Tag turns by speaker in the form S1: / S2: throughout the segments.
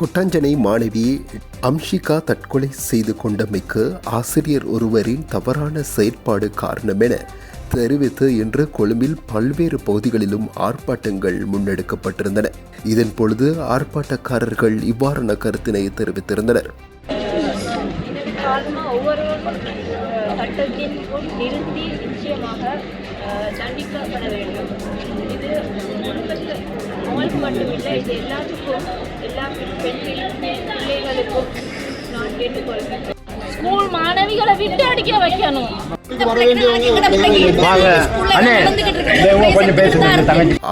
S1: கொட்டாஞ்சனை மாணவி அம்ஷிகா தற்கொலை செய்து கொண்டமைக்கு ஆசிரியர் ஒருவரின் தவறான செயற்பாடு காரணம் என தெரிவித்து இன்று கொழும்பில் பல்வேறு பகுதிகளிலும் ஆர்ப்பாட்டங்கள் முன்னெடுக்கப்பட்டிருந்தன. இதன் பொழுது ஆர்ப்பாட்டக்காரர்கள் இவ்வாறான கருத்தினை தெரிவித்திருந்தனர்.
S2: சட்டத்தின் முன் நிறுத்தி நிச்சயமாக தண்டிக்கப்பட வேண்டும். இது எனக்கு மட்டும் இல்லை இது எல்லாத்துக்கும் எல்லா பெண் பிள்ளைகளுக்கும் நான் கேட்டுக்கொள்கிறேன்.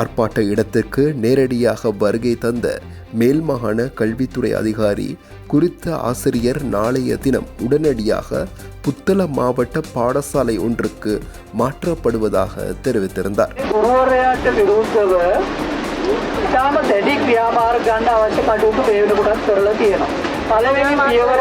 S1: ஆர்ப்பாட்ட இடத்திற்கு நேரடியாக வருகை தந்த மேல்மாகாண கல்வித்துறை அதிகாரி குறித்த ஆசிரியர் நாளைய தினம் உடனடியாக புத்தள மாவட்ட பாடசாலை ஒன்றுக்கு மாற்றப்படுவதாக தெரிவித்திருந்தார்.
S3: ඉතාම දැඩි ක්‍රියාමාර්ග ගන්න අවශ්‍ය කටයුතු මේ වෙනකොටත් කරලා තියෙනවා. පළවෙනි පියවර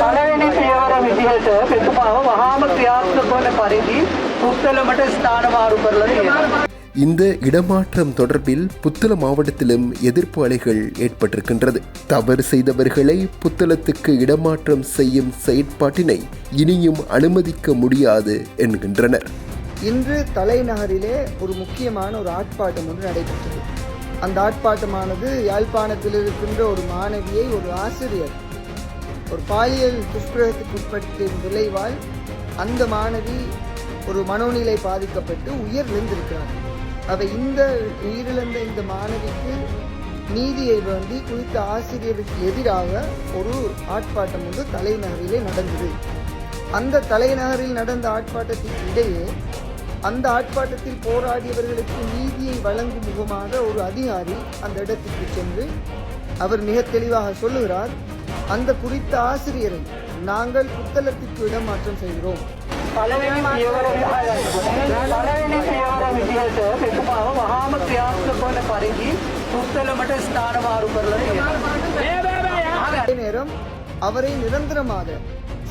S3: පළවෙනි පියවර විදිහට පෙතුමාව වහාම ක්‍රියාත්මක වන පරිදි පුත්තලමට ස්ථාන මාරු කරලා තියෙනවා.
S1: இந்த இடமாற்றம் தொடர்பில் புத்தள மாவட்டத்திலும் எதிர்ப்பு அலைகள் ஏற்பட்டிருக்கின்றது தவறு செய்தவர்களை புத்தளத்துக்கு இடமாற்றம் செய்யும் செயற்பாட்டினை இனியும் அனுமதிக்க முடியாது என்கின்றனர்
S4: இன்று தலைநகரிலே ஒரு முக்கியமான ஒரு ஆர்ப்பாட்டம் ஒன்று நடைபெற்றது. அந்த ஆர்ப்பாட்டமானது யாழ்ப்பாணத்தில் இருக்கின்ற ஒரு மாணவியை ஒரு ஆசிரியர் ஒரு பாலியல் துஷ்பிரகத்துக்கு விளைவால் அந்த மாணவி ஒரு மனோநிலை பாதிக்கப்பட்டு உயிரிழந்திருக்கிறார் அவை இந்த உயிரிழந்த இந்த மாணவிக்கு நீதியை வேண்டி குறித்த ஆசிரியருக்கு எதிராக ஒரு ஆர்ப்பாட்டம் வந்து தலைநகரிலே நடந்தது. அந்த தலைநகரில் நடந்த ஆர்ப்பாட்டத்திற்கு இடையே அந்த ஆர்ப்பாட்டத்தில் போராடியவர்களுக்கு நீதியை வழங்கும் முகமாக ஒரு அதிகாரி அந்த இடத்திற்கு சென்று அவர் மிக தெளிவாக சொல்லுகிறார் அந்த குறித்த ஆசிரியரை நாங்கள் புத்தளத்திற்கு இடமாற்றம் செய்கிறோம். அதே நேரம் அவரை நிரந்தரமாக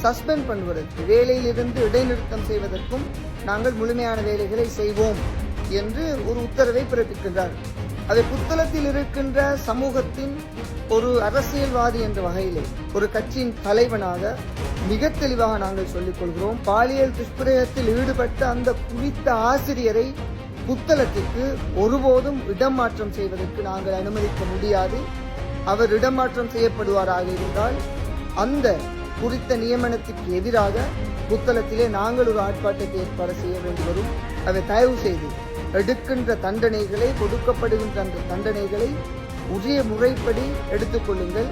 S4: சஸ்பெண்ட் பண்ணுவதற்கு வேலையிலிருந்து இடைநிறுத்தம் செய்வதற்கும் நாங்கள் முழுமையான வேலைகளை செய்வோம் என்று ஒரு உத்தரவை பிறப்பிக்கின்றார். அதை புத்தளத்தில் இருக்கின்ற சமூகத்தின் ஒரு அரசியல்வாதி என்ற வகையிலே ஒரு கட்சியின் தலைவனாக மிக தெளிவாக நாங்கள் சொல்லிக் கொள்கிறோம். பாலியல் துஷ்பிரயத்தில் ஈடுபட்ட அந்த குறித்த ஆசிரியரை புத்தளத்திற்கு ஒருபோதும் இடமாற்றம் செய்வதற்கு நாங்கள் அனுமதிக்க முடியாது. அவர் இடமாற்றம் செய்யப்படுவாராக இருந்தால் அந்த குறித்த நியமனத்திற்கு எதிராக புத்தளத்திலே நாங்கள் ஒரு ஆர்ப்பாட்டத்தை ஏற்பாடு செய்ய வேண்டி வரும். அதை தயவு செய்து எடுக்கின்ற தண்டனைகளை கொடுக்கப்படுகின்ற அந்த தண்டனைகளை உரிய முறைப்படி எடுத்துக்கொள்ளுங்கள்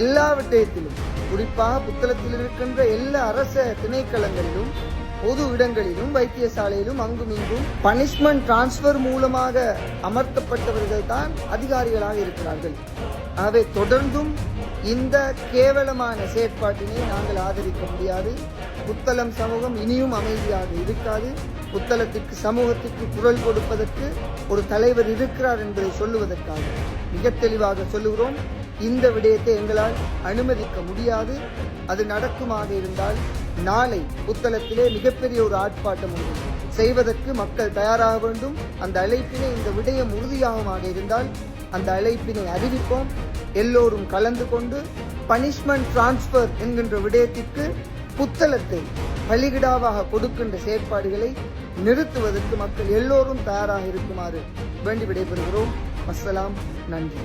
S4: எல்லா விடயத்திலும் குறிப்பாக புத்தளத்தில் இருக்கின்ற எல்லா அரச திணைக்களங்களிலும் பொது இடங்களிலும் வைத்தியசாலையிலும் அங்கும் இங்கும் பனிஷ்மெண்ட் டிரான்ஸ்ஃபர் மூலமாக அமர்த்தப்பட்டவர்கள் தான் அதிகாரிகளாக இருக்கிறார்கள். ஆகவே தொடர்ந்தும் இந்த கேவலமான செயற்பாட்டினை நாங்கள் ஆதரிக்க முடியாது. புத்தளம் சமூகம் இனியும் அமைதியாக இருக்காது. புத்தளத்திற்கு சமூகத்திற்கு குரல் கொடுப்பதற்கு ஒரு தலைவர் இருக்கிறார் என்பதை சொல்லுவதற்காக மிக தெளிவாக சொல்லுகிறோம். இந்த விடயத்தை எங்களால் அனுமதிக்க முடியாது. அது நடக்குமாக இருந்தால் நாளை புத்தளத்திலே மிகப்பெரிய ஒரு ஆர்ப்பாட்டம் உண்டு செய்வதற்கு மக்கள் தயாராக வேண்டும். அந்த அழைப்பினை இந்த விடயம் உறுதியாகமாக இருந்தால் அந்த அழைப்பினை அறிவிப்போம். எல்லோரும் கலந்து கொண்டு பனிஷ்மெண்ட் டிரான்ஸ்பர் என்கின்ற விடயத்திற்கு புத்தளத்தை பலிகிடாவாக கொடுக்கின்ற செயற்பாடுகளை நிறுத்துவதற்கு மக்கள் எல்லோரும் தயாராக இருக்குமாறு வேண்டி விடைபெறுகிறோம். அஸ்ஸலாம். நன்றி.